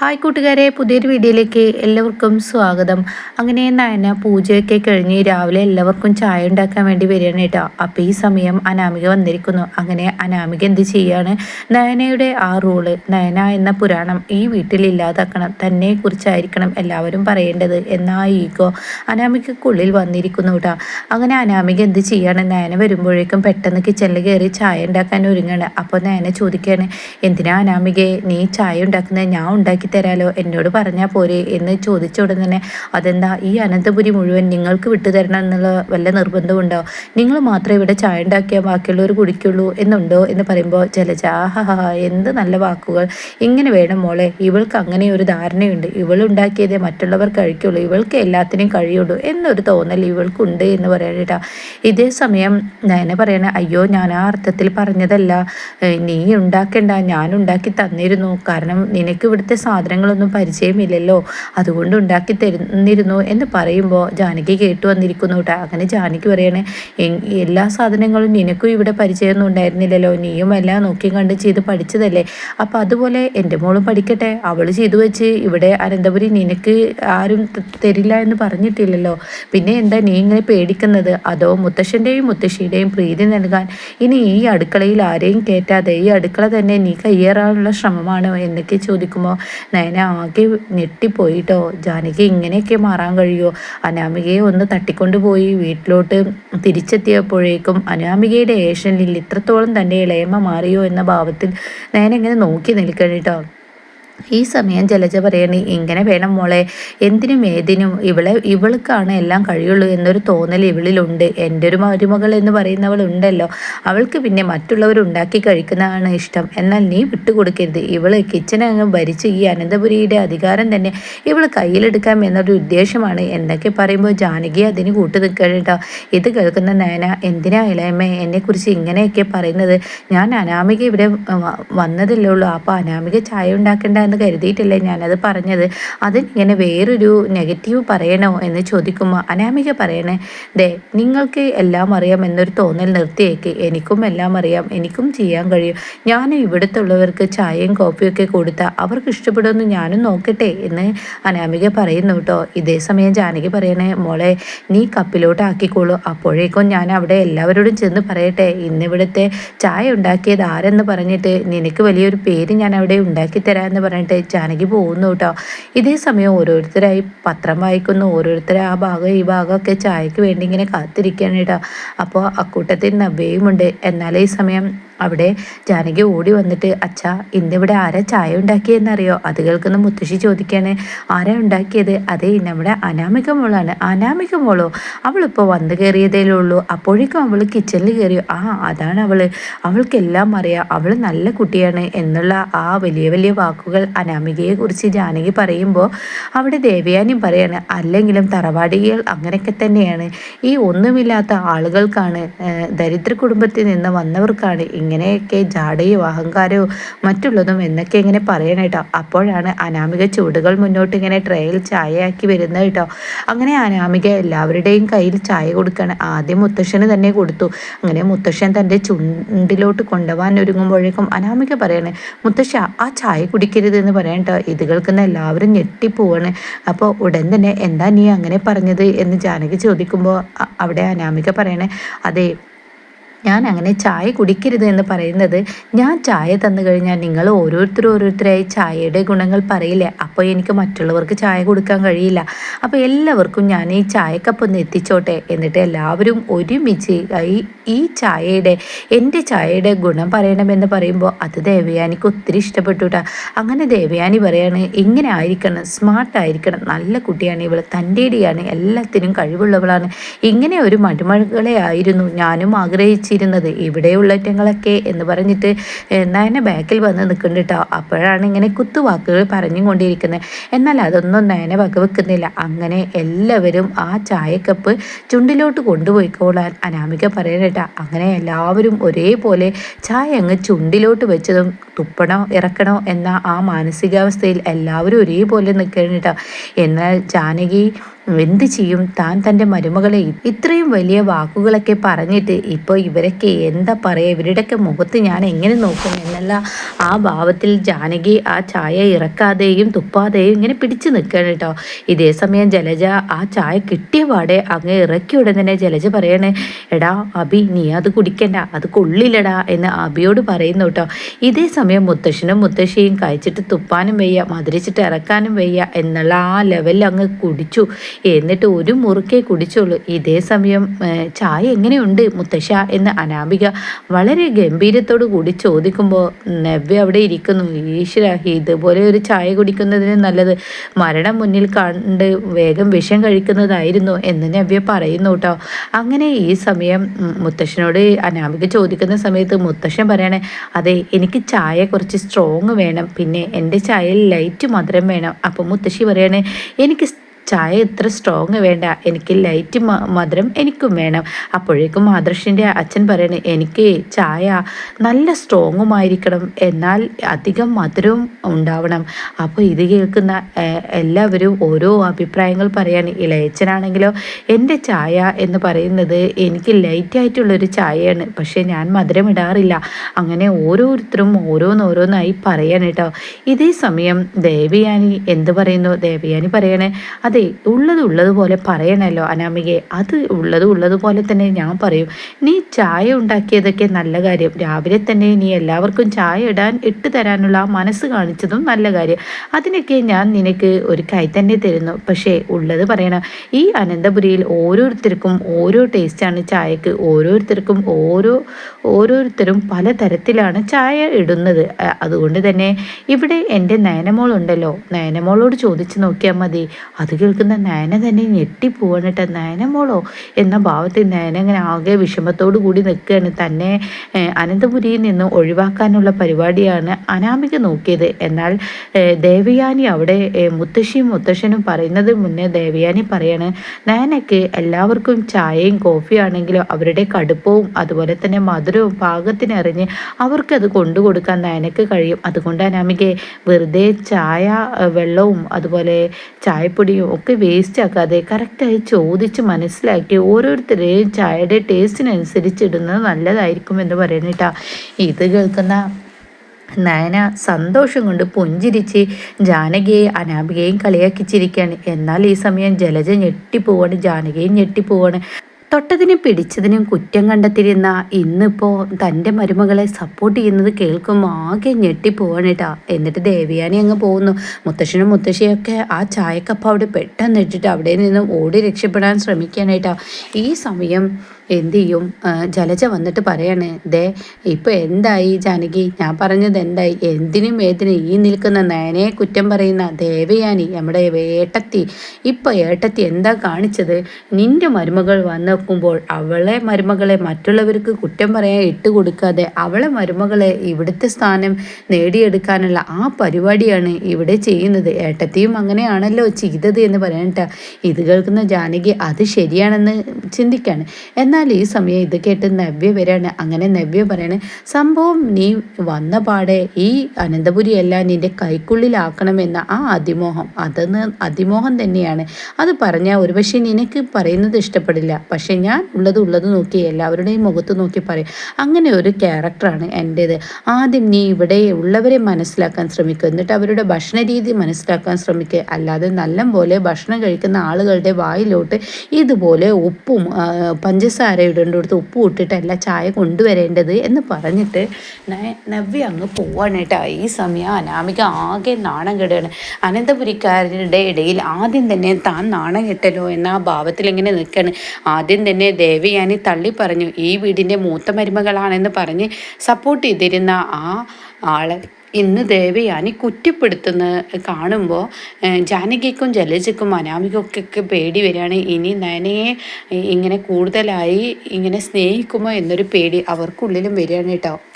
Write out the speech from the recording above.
Hi കൂട്ടുകാരെ പുതിയൊരു വീഡിയോയിലേക്ക് എല്ലാവർക്കും സ്വാഗതം. അങ്ങനെ നയന പൂജയൊക്കെ കഴിഞ്ഞ് രാവിലെ എല്ലാവർക്കും ചായ ഉണ്ടാക്കാൻ വേണ്ടി വരികയാണ് കേട്ടോ. അപ്പോൾ ഈ സമയം അനാമിക വന്നിരിക്കുന്നു. അങ്ങനെ അനാമിക എന്ത് ചെയ്യാണ്? നയനയുടെ ആ റൂൾ നയന എന്ന പുരാണം ഈ വീട്ടിൽ ഇല്ലാതാക്കണം തന്നെ കുറിച്ചായിരിക്കണം എല്ലാവരും പറയേണ്ടത് എന്നാ ഈഗോ അനാമികക്കുള്ളിൽ വന്നിരിക്കുന്നു കേട്ടോ. അങ്ങനെ അനാമിക എന്ത് ചെയ്യാണ്? നയന വരുമ്പോഴേക്കും പെട്ടെന്ന് കിച്ചണിൽ കയറി ചായ ഉണ്ടാക്കാൻ ഒരുങ്ങാണ് അപ്പോൾ നയന ചോദിക്കുകയാണ് എന്തിനാ അനാമികയെ നീ ചായ ഉണ്ടാക്കുന്നത്? ഞാൻ ഉണ്ടാക്കി തരാലോ? എന്നോട് പറഞ്ഞാൽ പോരെ എന്ന് ചോദിച്ച തന്നെ അതെന്താ? ഈ അനന്തപുരി മുഴുവൻ നിങ്ങൾക്ക് വിട്ടു തരണം എന്നുള്ള വല്ല നിർബന്ധമുണ്ടോ നിങ്ങൾ മാത്രമേ ഇവിടെ ചായ ഉണ്ടാക്കിയാൽ ബാക്കിയുള്ളവർ കുടിക്കുള്ളൂ എന്നുണ്ടോ? എന്ന് പറയുമ്പോൾ ജലജ ആഹാ എന്ത് നല്ല വാക്കുകൾ. ഇങ്ങനെ വേണം മോളെ. ഇവൾക്ക് അങ്ങനെ ഒരു ധാരണയുണ്ട്. ഇവൾ ഉണ്ടാക്കിയതേ മറ്റുള്ളവർ കഴിക്കുള്ളൂ. ഇവൾക്ക് എല്ലാത്തിനും കഴിയുള്ളൂ. എന്നൊരു തോന്നൽ ഇവൾക്കുണ്ട് എന്ന് പറയാനായിട്ടാ ഇതേ സമയം നയന പറയണേ അയ്യോ ഞാൻ ആ അർത്ഥത്തിൽ പറഞ്ഞതല്ല. നീ ഉണ്ടാക്കണ്ട. ഞാൻ ഉണ്ടാക്കി തന്നിരുന്നു. കാരണം നിനക്ക് ഇവിടുത്തെ സാധനങ്ങളൊന്നും പരിചയമില്ലല്ലോ. അതുകൊണ്ട് ഉണ്ടാക്കി തരുന്നിരുന്നു എന്ന് പറയുമ്പോൾ ജാനകി കേട്ടു വന്നിരിക്കുന്നു കേട്ടോ. അങ്ങനെ ജാനകി പറയണേ എല്ലാ സാധനങ്ങളും നിനക്കും ഇവിടെ പരിചയമൊന്നും ഉണ്ടായിരുന്നില്ലല്ലോ. നീയും എല്ലാം നോക്കി കണ്ട് ചെയ്ത് പഠിച്ചതല്ലേ. അപ്പോൾ അതുപോലെ എന്റെ മോളും പഠിക്കട്ടെ. അവൾ ചെയ്തു വെച്ച് ഇവിടെ അനന്തപുരി നിനക്ക് ആരും തരില്ല എന്ന് പറഞ്ഞിട്ടില്ലല്ലോ. പിന്നെ എന്താ നീ ഇങ്ങനെ പേടിക്കുന്നത്? അതോ മുത്തശ്ശന്റെയും മുത്തശ്ശിയുടെയും പ്രീതി നൽകാൻ ഇനി ഈ അടുക്കളയിൽ ആരെയും കയറ്റാതെ ഈ അടുക്കള തന്നെ നീ കയ്യേറാനുള്ള ശ്രമമാണോ? എന്നൊക്കെ ചോദിക്കുമ്പോൾ നയന ആകെ ഞെട്ടിപ്പോയിട്ടോ. ജാനകി ഇങ്ങനെയൊക്കെ മാറാൻ കഴിയുമോ? അനാമികയെ ഒന്ന് തട്ടിക്കൊണ്ടുപോയി വീട്ടിലോട്ട് തിരിച്ചെത്തിയപ്പോഴേക്കും അനാമികയുടെ ഏഷ്യനിൽ ഇത്രത്തോളം തന്റെ ഇളയമ്മ മാറിയോ എന്ന ഭാവത്തിൽ നയന ഇങ്ങനെ നോക്കി നിൽക്കണിട്ടോ ഈ സമയം ജലജ പറയണി ഇങ്ങനെ വേണം മോളെ. എന്തിനും ഏതിനും ഇവളെ ഇവൾക്കാണ് എല്ലാം കഴിയുള്ളൂ എന്നൊരു തോന്നൽ ഇവളിലുണ്ട്. എന്റെ ഒരു മരുമകൾ എന്ന് പറയുന്നവൾ ഉണ്ടല്ലോ അവൾക്ക് പിന്നെ മറ്റുള്ളവർ ഉണ്ടാക്കി കഴിക്കുന്നതാണ് ഇഷ്ടം. എന്നാൽ നീ വിട്ടുകൊടുക്കരുത്. ഇവൾ കിച്ചനെ അങ്ങ് ഭരിച്ച് ഈ അനന്തപുരിയുടെ അധികാരം തന്നെ ഇവൾ കയ്യിലെടുക്കാം എന്നൊരു ഉദ്ദേശമാണ്. എന്തൊക്കെ പറയുമ്പോൾ ജാനകി അതിന് കൂട്ടു നിൽക്കട്ടോ ഇത് കേൾക്കുന്ന നയന എന്തിനാ ഇളയമ്മ എന്നെക്കുറിച്ച് ഇങ്ങനെയൊക്കെ പറയുന്നത്? ഞാൻ അനാമിക ഇവിടെ വന്നതല്ലേ ഉള്ളൂ. അപ്പോൾ അനാമിക ചായ ഉണ്ടാക്കേണ്ട എന്ന് കരുതിയിട്ടില്ല ഞാനത് പറഞ്ഞത്? അതിങ്ങനെ വേറൊരു നെഗറ്റീവ് പറയണോ എന്ന് ചോദിക്കുമ്പോൾ അനാമിക പറയണേ ദേ നിങ്ങൾക്ക് എല്ലാം അറിയാം എന്നൊരു തോന്നൽ നിർത്തിയേക്ക്. എനിക്കും എല്ലാം അറിയാം. എനിക്കും ചെയ്യാൻ കഴിയും. ഞാനും ഉള്ളവർക്ക് ചായയും കോഫിയും ഒക്കെ കൊടുത്താൽ അവർക്ക് ഇഷ്ടപ്പെടുമെന്ന് ഞാനും നോക്കട്ടെ എന്ന് അനാമിക പറയുന്നു കേട്ടോ. ഇതേ സമയം ജാനകി പറയണേ മോളെ നീ കപ്പിലോട്ട് ആക്കിക്കോളൂ. അപ്പോഴേക്കും ഞാൻ അവിടെ എല്ലാവരോടും ചെന്ന് പറയട്ടെ. ഇന്നിവിടുത്തെ ചായ ഉണ്ടാക്കിയത് ആരെന്ന് പറഞ്ഞിട്ട് നിനക്ക് വലിയൊരു പേര് ഞാൻ അവിടെ ഉണ്ടാക്കി തരാമെന്ന് പറഞ്ഞു പറഞ്ഞിട്ട് ജാനകി പോകുന്നു കേട്ടോ ഇതേ സമയം ഓരോരുത്തരായി പത്രം വായിക്കുന്നു ഓരോരുത്തരെ ആ ഭാഗം ഈ ഭാഗമൊക്കെ ചായക്ക് വേണ്ടി ഇങ്ങനെ കാത്തിരിക്കുകയാണ് കേട്ടോ അപ്പോൾ അക്കൂട്ടത്തിൽ നവ്യയുമുണ്ട്. എന്നാൽ ഈ സമയം അവിടെ ജാനകി ഓടി വന്നിട്ട് അച്ഛാ ഇന്നിവിടെ ആരാ ചായ ഉണ്ടാക്കിയെന്നറിയോ അത് കേൾക്കുന്ന മുത്തശ്ശി ചോദിക്കാണ് ആരാ ഉണ്ടാക്കിയത്? അതേ നമ്മുടെ അനാമിക മോളാണ്. അനാമിക മോളോ? അവളിപ്പോൾ വന്നു കയറിയതേ ഉള്ളൂ. അപ്പോഴേക്കും അവൾ കിച്ചണിൽ കയറിയോ? ആ അതാണ് അവൾ അവൾക്കെല്ലാം അറിയാം. അവൾ നല്ല കുട്ടിയാണ് എന്നുള്ള ആ വലിയ വലിയ വാക്കുകൾ അനാമികയെ കുറിച്ച് ജാനകി പറയുമ്പോൾ അവിടെ ദേവയാനിയും പറയാണ് അല്ലെങ്കിലും തറവാടികൾ അങ്ങനെയൊക്കെ തന്നെയാണ്. ഈ ഒന്നുമില്ലാത്ത ആളുകൾക്കാണ് ദരിദ്ര കുടുംബത്തിൽ നിന്ന് വന്നവർക്കാണ് ഇങ്ങനെയൊക്കെ ജാടയും അഹങ്കാരവും മറ്റുള്ളതും എന്നൊക്കെ ഇങ്ങനെ പറയണം കേട്ടോ. അപ്പോഴാണ് അനാമിക ചൂടുകൾ മുന്നോട്ട് ഇങ്ങനെ ട്രേയിൽ ചായയാക്കി വരുന്നത് കേട്ടോ. അങ്ങനെ അനാമിക എല്ലാവരുടെയും കയ്യിൽ ചായ കൊടുക്കുകയാണ് ആദ്യം മുത്തശ്ശന് തന്നെ കൊടുത്തു. അങ്ങനെ മുത്തശ്ശൻ തന്റെ ചുണ്ടിലോട്ട് കൊണ്ടുപോകാൻ ഒരുങ്ങുമ്പോഴേക്കും അനാമിക പറയണേ മുത്തശ്ശ ആ ചായ കുടിക്കരുത് എന്ന് പറയണം കേട്ടോ. ഇത് കേൾക്കുന്ന എല്ലാവരും ഞെട്ടിപ്പോവാണ്. അപ്പോൾ ഉടൻ തന്നെ എന്താ നീ അങ്ങനെ പറഞ്ഞത്? എന്ന് ജാനകി ചോദിക്കുമ്പോൾ അവിടെ അനാമിക പറയണേ അതെ ഞാൻ അങ്ങനെ ചായ കുടിക്കരുത് എന്ന് പറയുന്നത് ഞാൻ ചായ തന്നു കഴിഞ്ഞാൽ നിങ്ങൾ ഓരോരുത്തർ ഓരോരുത്തരായി ചായയുടെ ഗുണങ്ങൾ പറയില്ലേ? അപ്പോൾ എനിക്ക് മറ്റുള്ളവർക്ക് ചായ കൊടുക്കാൻ കഴിയില്ല. അപ്പോൾ എല്ലാവർക്കും ഞാൻ ഈ ചായക്കപ്പ് ഒന്ന് എത്തിച്ചോട്ടെ എന്നിട്ട് എല്ലാവരും ഒരുമിച്ച് ഈ ഈ ചായയുടെ എന്റെ ചായയുടെ ഗുണം പറയണമെന്ന് പറയുമ്പോൾ അത് ദേവയാനിക്ക് ഒത്തിരി ഇഷ്ടപ്പെട്ടു അങ്ങനെ ദേവയാനി പറയാണ് ഇങ്ങനെ ആയിരിക്കണം സ്മാർട്ട് ആയിരിക്കണം. നല്ല കുട്ടിയാണ് ഇവൾ തന്റെ ഇടിയാണ് എല്ലാത്തിനും കഴിവുള്ളവളാണ്. ഇങ്ങനെ ഒരു മരുമകളെ ആയിരുന്നു. ഞാനും ആഗ്രഹിച്ചു വെച്ചിരുന്നത് ഇവിടെയുള്ളറ്റങ്ങളൊക്കെ എന്ന് പറഞ്ഞിട്ട് നയന ബാക്കിൽ വന്ന് നിൽക്കുന്നുണ്ട് കേട്ടോ അപ്പോഴാണ് ഇങ്ങനെ കുത്തുവാക്കുകൾ പറഞ്ഞു കൊണ്ടിരിക്കുന്നത് എന്നാൽ അതൊന്നും നയന വകവെക്കുന്നില്ല. അങ്ങനെ എല്ലാവരും ആ ചായക്കപ്പ് ചുണ്ടിലോട്ട് കൊണ്ടുപോയിക്കോളാൻ അനാമിക പറയണേട്ടാ അങ്ങനെ എല്ലാവരും ഒരേപോലെ ചായ അങ്ങ് ചുണ്ടിലോട്ട് വെച്ചതും തുപ്പണോ ഇറക്കണോ എന്ന ആ മാനസികാവസ്ഥയിൽ എല്ലാവരും ഒരേപോലെ നിൽക്കണം എന്നാൽ ജാനകി എന്ത് ചെയ്യും? താൻ തന്റെ മരുമകളെ ഇത്രയും വലിയ വാക്കുകളൊക്കെ പറഞ്ഞിട്ട് ഇപ്പോൾ ഇവരൊക്കെ എന്താ പറയുക ഇവരുടെയൊക്കെ മുഖത്ത് ഞാൻ എങ്ങനെ നോക്കും എന്നല്ല ആ ഭാവത്തിൽ ജാനകി ആ ചായ ഇറക്കാതെയും തുപ്പാതെയും ഇങ്ങനെ പിടിച്ചു നിൽക്കുകയാണ് കേട്ടോ. ഇതേ സമയം ജലജ ആ ചായ കിട്ടിയ പാടെ അങ്ങ് ഇറക്കി ഉടൻ തന്നെ ജലജ പറയണേ എടാ അബി നീ അത് കുടിക്കണ്ട. അത് കൊള്ളില്ലടാ എന്ന് അബിയോട് പറയുന്നു കേട്ടോ. ഇതേ സമയം മുത്തശ്ശനും മുത്തശ്ശിയും കഴിച്ചിട്ട് തുപ്പാനും വയ്യ മധുരിച്ചിട്ട് ഇറക്കാനും വയ്യ എന്നുള്ള ആ ലെവലിൽ അങ്ങ് കുടിച്ചു. എന്നിട്ട് ഒരു മുറുക്കേ കുടിച്ചുള്ളൂ ഇതേ സമയം ചായ എങ്ങനെയുണ്ട് മുത്തശ്ശ എന്ന് അനാമിക വളരെ ഗംഭീരത്തോടു കൂടി ചോദിക്കുമ്പോൾ നവ്യ അവിടെ ഇരിക്കുന്നു. ഈശ്വര ഇതുപോലെ ഒരു ചായ കുടിക്കുന്നതിന് നല്ലത്. മരണം മുന്നിൽ കണ്ട് വേഗം വിഷം കഴിക്കുന്നതായിരുന്നു എന്ന് നവ്യ പറയുന്നു കേട്ടോ. അങ്ങനെ ഈ സമയം മുത്തശ്ശനോട് അനാമിക ചോദിക്കുന്ന സമയത്ത് മുത്തശ്ശൻ പറയണേ അതെ എനിക്ക് ചായ കുറച്ച് സ്ട്രോങ് വേണം. പിന്നെ എന്റെ ചായയിൽ ലൈറ്റ് മധുരം വേണം. അപ്പം മുത്തശ്ശി പറയണേ എനിക്ക് ചായ എത്ര സ്ട്രോങ് വേണ്ട. എനിക്ക് ലൈറ്റ് മധുരം എനിക്കും വേണം. അപ്പോഴേക്കും ആദർശിന്റെ അച്ഛൻ പറയണേ എനിക്ക് ചായ നല്ല സ്ട്രോങ്ങുമായിരിക്കണം എന്നാൽ അധികം മധുരവും ഉണ്ടാവണം. അപ്പോൾ ഇത് കേൾക്കുന്ന എല്ലാവരും ഓരോ അഭിപ്രായങ്ങൾ പറയാൻ ഇളയച്ചനാണെങ്കിലോ എന്റെ ചായ എന്ന് പറയുന്നത് എനിക്ക് ലൈറ്റായിട്ടുള്ളൊരു ചായയാണ്. പക്ഷേ ഞാൻ മധുരം ഇടാറില്ല. അങ്ങനെ ഓരോരുത്തരും ഓരോന്നോരോന്നായി പറയാൻ കേട്ടോ. ഇതേ സമയം ദേവയാനി എന്ത് പറയുന്നു? ദേവയാനി പറയണേ അത് അതെ ഉള്ളത് ഉള്ളതുപോലെ പറയണല്ലോ അനാമികെ അത് ഉള്ളത് ഉള്ളതുപോലെ തന്നെ ഞാൻ പറയും. നീ ചായ ഉണ്ടാക്കിയതൊക്കെ നല്ല കാര്യം. രാവിലെ തന്നെ നീ എല്ലാവർക്കും ചായ ഇടാൻ ഇട്ട് തരാനുള്ള മനസ്സ് കാണിച്ചതും നല്ല കാര്യം. അതിനൊക്കെ ഞാൻ നിനക്ക് ഒരു കൈ തന്നെ തരുന്നു. പക്ഷേ ഉള്ളത് പറയണം. ഈ അനന്തപുരിയിൽ ഓരോരുത്തർക്കും ഓരോ ടേസ്റ്റാണ് ചായക്ക്. ഓരോരുത്തർക്കും ഓരോ ഓരോരുത്തരും പലതരത്തിലാണ് ചായ ഇടുന്നത്. അതുകൊണ്ട് തന്നെ ഇവിടെ എന്റെ നയനമോളുണ്ടല്ലോ. നയനമോളോട് ചോദിച്ചു നോക്കിയാൽ മതി. അത് കേൾക്കുന്ന നയന തന്നെ ഞെട്ടിപ്പോവാണ് കേട്ടോ നയനമോളോ എന്ന ഭാവത്തിൽ നയന ഇങ്ങനെ ആകെ വിഷമത്തോടു കൂടി നിൽക്കുകയാണ്. തന്നെ അനന്തപുരിയിൽ നിന്ന് ഒഴിവാക്കാനുള്ള പരിപാടിയാണ് അനാമിക നോക്കിയത്. എന്നാൽ ദേവയാനി അവിടെ മുത്തശ്ശിയും മുത്തശ്ശനും പറയുന്നത് മുന്നേ ദേവയാനി പറയാണ് നയനയ്ക്ക് എല്ലാവർക്കും ചായയും കോഫിയാണെങ്കിലും അവരുടെ കടുപ്പവും അതുപോലെ തന്നെ മധുരവും പാകത്തിനറിഞ്ഞ് അവർക്കത് കൊണ്ടു കൊടുക്കാൻ നയനക്ക് കഴിയും. അതുകൊണ്ട് അനാമികയെ വെറുതെ ചായ വെള്ളവും അതുപോലെ ചായപ്പൊടിയും ഒക്കെ വേസ്റ്റ് ആക്കാതെ കറക്റ്റായി ചോദിച്ച് മനസ്സിലാക്കി ഓരോരുത്തരെയും ചായയുടെ ടേസ്റ്റിനനുസരിച്ച് ഇടുന്നത് നല്ലതായിരിക്കും എന്ന് പറയണേട്ടാ ഇത് കേൾക്കുന്ന നയന സന്തോഷം കൊണ്ട് പുഞ്ചിരിച്ച് ജാനകിയെ അനാമികയും കളിയാക്കിച്ചിരിക്കുകയാണ്. എന്നാൽ ഈ സമയം ജലജ ഞെട്ടിപ്പോവാണ് ജാനകിയും ഞെട്ടിപ്പോവാണ്. തൊട്ടതിനും പിടിച്ചതിനും കുറ്റം കണ്ടെത്തിയിരുന്ന ഇന്നിപ്പോ തന്റെ മരുമകളെ സപ്പോർട്ട് ചെയ്യുന്നത് കേൾക്കുമ്പോൾ ആകെ ഞെട്ടിപ്പോവാണ് എന്നിട്ട് ദേവിയാനി അങ്ങ് പോകുന്നു. മുത്തശ്ശനും മുത്തശ്ശിയൊക്കെ ആ ചായക്കപ്പ അവിടെ പെട്ടെന്ന് ഇട്ടിട്ട് അവിടെ നിന്ന് ഓടി രക്ഷപ്പെടാൻ ശ്രമിക്കാനായിട്ടാ ഈ സമയം എന്ത് ചെയ്യും ജലജ വന്നിട്ട് പറയാണ് ദേ ഇപ്പോൾ എന്തായി ജാനകി? ഞാൻ പറഞ്ഞത് എന്തായി? എന്തിനും ഏതിനും ഈ നിൽക്കുന്ന നയനെ കുറ്റം പറയുന്ന ദേവയാനി നമ്മുടെ ഏട്ടത്തി ഇപ്പോൾ ഏട്ടത്തി എന്താ കാണിച്ചത്? നിന്റെ മരുമകൾ വന്നെക്കുമ്പോൾ അവളെ മരുമകളെ മറ്റുള്ളവർക്ക് കുറ്റം പറയാൻ ഇട്ട് കൊടുക്കാതെ അവളെ മരുമകളെ ഇവിടുത്തെ സ്ഥാനം നേടിയെടുക്കാനുള്ള ആ പരിപാടിയാണ് ഇവിടെ ചെയ്യുന്നത്. ഏട്ടത്തിയും അങ്ങനെയാണല്ലോ ചെയ്തത് എന്ന് പറയണ്ട ഇത് കേൾക്കുന്ന ജാനകി അത് ശരിയാണെന്ന് ചിന്തിക്കാണ്. എന്നാൽ എന്നാൽ ഈ സമയം ഇത് കേട്ട് നവ്യ വരാണ്. അങ്ങനെ നവ്യ പറയാണ് സംഭവം നീ വന്ന പാടെ ഈ അനന്തപുരിയല്ല നിന്റെ കൈക്കുള്ളിലാക്കണമെന്ന ആ അതിമോഹം. അതെന്ന് അതിമോഹം തന്നെയാണ്. അത് പറഞ്ഞാൽ ഒരുപക്ഷെ നിനക്ക് പറയുന്നത് ഇഷ്ടപ്പെടില്ല. പക്ഷെ ഞാൻ ഉള്ളത് ഉള്ളത് നോക്കി എല്ലാവരുടെയും മുഖത്ത് നോക്കി പറയും. അങ്ങനെ ഒരു ക്യാരക്ടറാണ് എന്റേത് ആദ്യം നീ ഇവിടെ ഉള്ളവരെ മനസ്സിലാക്കാൻ ശ്രമിക്കുക എന്നിട്ട് അവരുടെ ഭക്ഷണ രീതി മനസ്സിലാക്കാൻ ശ്രമിക്കുക അല്ലാതെ നല്ല പോലെ ഭക്ഷണം കഴിക്കുന്ന ആളുകളുടെ വായിലോട്ട് ഇതുപോലെ ഉപ്പും പഞ്ചസാര പഞ്ചസാര കൊടുത്ത് ഉപ്പ് ഇട്ടിട്ടല്ല ചായ കൊണ്ടുവരേണ്ടത് എന്ന് പറഞ്ഞിട്ട് നവ്യ അങ്ങ് പോവാണ് കേട്ടോ. ഈ സമയം അനാമിക ആകെ നാണം കെടുകയാണ്. അനന്തപുരിക്കാരുടെ ഇടയിൽ ആദ്യം തന്നെ താൻ നാണം കെട്ടലോ എന്ന ആ ഭാവത്തിൽ ഇങ്ങനെ നിൽക്കുകയാണ് ആദ്യം തന്നെ ദേവയാനി തള്ളി പറഞ്ഞു ഈ വീടിന്റെ മൂത്ത മരുമകളാണെന്ന് പറഞ്ഞ് സപ്പോർട്ട് ചെയ്തിരുന്ന ആ ആളെ ഇന്ന് ദേവയാനി കുറ്റപ്പെടുത്തുന്ന കാണുമ്പോൾ ജാനകിക്കും ജലജയ്ക്കും അനാമികൊക്കെ പേടി വരികയാണ്. ഇനി നയനയെ ഇങ്ങനെ കൂടുതലായി ഇങ്ങനെ സ്നേഹിക്കുമോ എന്നൊരു പേടി അവർക്കുള്ളിലും വരികയാണ് കേട്ടോ.